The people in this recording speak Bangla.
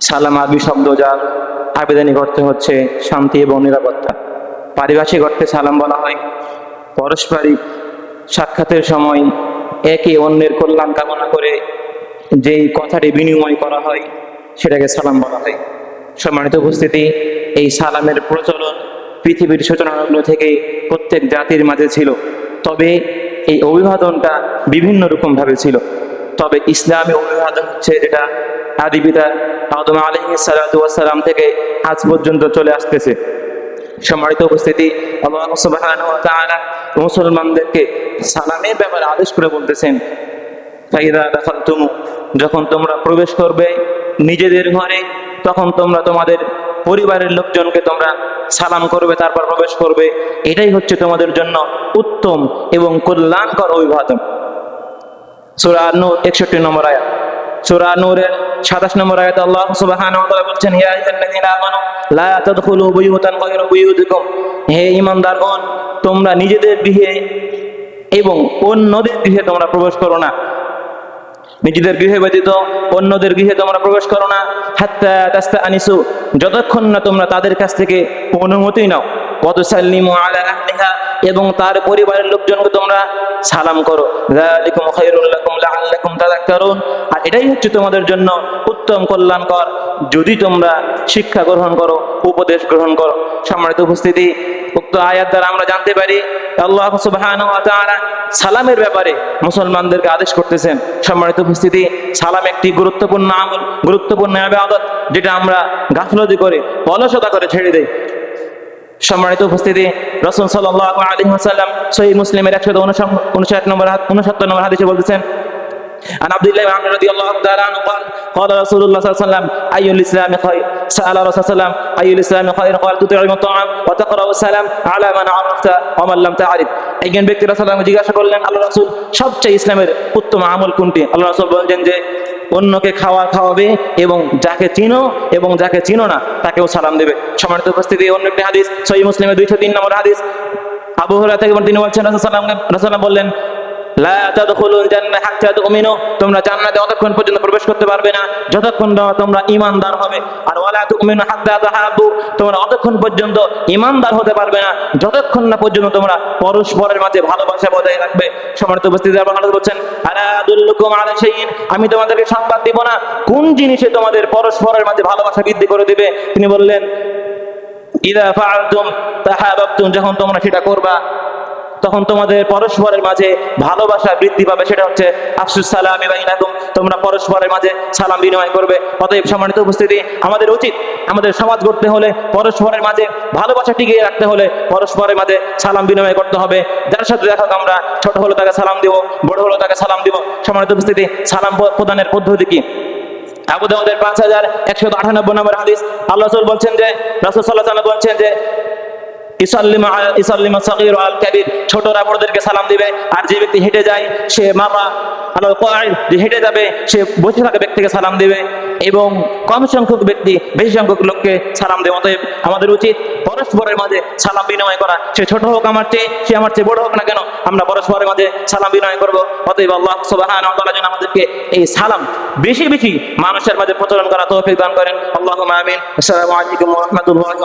সালাম আরবি শব্দ যার আবেদনিক অর্থে হচ্ছে শান্তি এবং নিরাপত্তা। পারিভাষিক অর্থে সালাম বলা হয় পারস্পরিক সাক্ষাতের সময় একে অন্যের কল্যাণ কামনা করে যেই কথাটি বিনিময় করা হয়, সেটাকে সালাম বলা হয়। সম্মানিত উপস্থিতি, এই সালামের প্রচলন পৃথিবীর সূচনাগুলো থেকে প্রত্যেক জাতির মাঝে ছিল, তবে এই অভিবাদনটা বিভিন্ন রকমভাবে ছিল। তবে ইসলামী অভিবাদন হচ্ছে যেটা আদি পিতা আদম আলহি সালাম থেকে আজ পর্যন্ত চলে আসতেছে। সম্মানিত উপস্থিতি মুসলমানদেরকে সালামের ব্যাপারে আদেশ করে বলতেছেন যখন তোমরা প্রবেশ করবে নিজেদের ঘরে, তখন তোমরা তোমাদের পরিবারের লোকজনকে তোমরা সালাম করবে, তারপর প্রবেশ করবে। এটাই হচ্ছে তোমাদের জন্য উত্তম এবং কল্যাণকর অভিবাদন। সূরা নূর 61 নম্বর আয়াত। সূরা নূরের 27 নম্বর আয়াতে আল্লাহ তাআলা বলছেন, ইয়া আইয়ুহাল্লাযীনা আমানু, লা তাদখুলু বুয়ুতান গায়রা বুয়ুতিকুম। হে ঈমানদারগণ, তোমরা নিজেদের গৃহে এবং অন্যদের গৃহে তোমরা প্রবেশ করো না। নিজেদের গৃহে ব্যতীত অন্যদের গৃহে তোমরা প্রবেশ করো না। হাত্তা তাস্তা আনিসু যতক্ষণ না তোমরা তাদের কাছ থেকে অনুমতি নাও। ওয়াতুসাল্লিমু আলা আহলিহা এবং তার পরিবারের লোকজনকে তোমরা সালাম করো। আর এটাই হচ্ছে তোমাদের জন্য উত্তম কল্যাণকর। যদি তোমরা শিক্ষা গ্রহণ করো, উপদেশ গ্রহণ করো। সম্মানিত উপস্থিতি, উক্ত আয়াত দ্বারা আমরা জানতে পারি, আল্লাহ সুবহানাহু ওয়া সালামের ব্যাপারে মুসলমানদেরকে আদেশ করতেছেন। সম্মানিত উপস্থিতি, সালাম একটি গুরুত্বপূর্ণ আমল, গুরুত্বপূর্ণ ইবাদত যেটা আমরা গাফলতি করে, অলসতা করে ছেড়ে দেই। সম্মানিত উপস্থিতি রসুল সাল্লাল্লাহু আলাইহি ওয়াসাল্লাম সহিহ মুসলিমের 159 নম্বর 69 নম্বর হাদিসে বলতেছেন عن عبد الله بن عمرو رضي الله تعالى عنه قال قال رسول الله صلى الله عليه وسلم اي الاسلام خير سال رسول الله صلى الله عليه وسلم اي الاسلام خير قال تطعم الطعام وتقرا السلام على من عرفت ومن لم تعرف একজন ব্যক্তি রাসূলুল্লাহ জিজ্ঞাসা করলেন আল্লাহ রাসূল সবচেয়ে ইসলামের উত্তম আমল কোনটি আল্লাহ রাসূল বলেন যে অন্যকে খাওয়া খাওয়াবে এবং যাকে চিনো এবং যাকে চিনো না, তাকেও সালাম দেবে। সমানিত উপস্থিতি, অন্য একটি হাদিস সহি মুসলিমের দুইশো তিন নম্বর হাদিস। আবহাওয়া থেকে তিনি বলছেন রাসূলুল্লাহ রাসূলুল্লাহ বললেন তোমরা জান্নাতে অতক্ষণ পর্যন্ত প্রবেশ করতে পারবে না। যতক্ষণ তোমরা ঈমানদার হবে। আর ওয়ালা তুমিনু হাত্তা তাহাব্বু। তোমরা অতক্ষণ পর্যন্ত ঈমানদার হতে পারবে না। যতক্ষণ না পর্যন্ত তোমরা পরস্পরের মাঝে ভালোবাসা বজায় রাখবে। সম্মানিত উপস্থিতি আল্লাহ বলছেন, আলা আদুল্লুকুম আলা আমি তোমাদেরকে সংবাদ দিব না। কোন জিনিসে তোমাদের পরস্পরের মাঝে ভালোবাসা বৃদ্ধি করে দিবে? তিনি বললেন, ইদা ফাআলতুম তাহাবাবতুম। যখন তোমরা সেটা করবা তখন তোমাদের পরস্পরের মাঝে ভালোবাসা বৃদ্ধি পাবে, সেটা হচ্ছে আফসুস সালামি বাইনাকুম, তোমরা পরস্পরের মাঝে সালাম বিনিময় করবে। অতএব সম্মানিত উপস্থিতি, আমাদের উচিত আমাদের সমাজ গড়তে হলে পরস্পরের মাঝে ভালোবাসা টিকিয়ে রাখতে হলে পরস্পরের মাঝে সালাম বিনিময় করতে হবে। যার সাথে দেখা আমরা ছোট হলো তাকে সালাম দিব, বড় হলো তাকে সালাম দিব। সম্মানিত উপস্থিতি, সালাম প্রদানের পদ্ধতি কি? আবু দাউদের পাঁচ হাজার একশো আটানব্বই নম্বর হাদিস, আল্লাহ বলছেন যে, রাসূল ওয়াসাল্লাম বলছেন যে ইসাল্লিমা ইসাল্লিমা সাগীর আল কাবীর ছোটরা বড়দেরকে সালাম দিবে, আর যে ব্যক্তি হেঁটে যায়, সে মামা আলো কয় যে হেঁটে যাবে, সে বসে থাকা ব্যক্তিকে সালাম দিবে এবং কম সংখ্যক ব্যক্তি, বেশি সংখ্যক লোককে সালাম দেবে অতএব আমাদের উচিত পরস্পরের মাঝে সালাম বিনিময় করা। সে ছোট হোক আমার চেয়ে, সে আমার চেয়ে বড় হোক না কেন, আমরা পরস্পরের মাঝে সালাম বিনিময় করব। অতএব আল্লাহ সুবহানাহু ওয়া যেন আমাদেরকে এই সালাম বেশি বেশি মানুষের মাঝে প্রচলন করা তৌফিক দান করেন। আল্লাহ আমিন। আসসালামু আলাইকুম রাহমাতুল্লাহি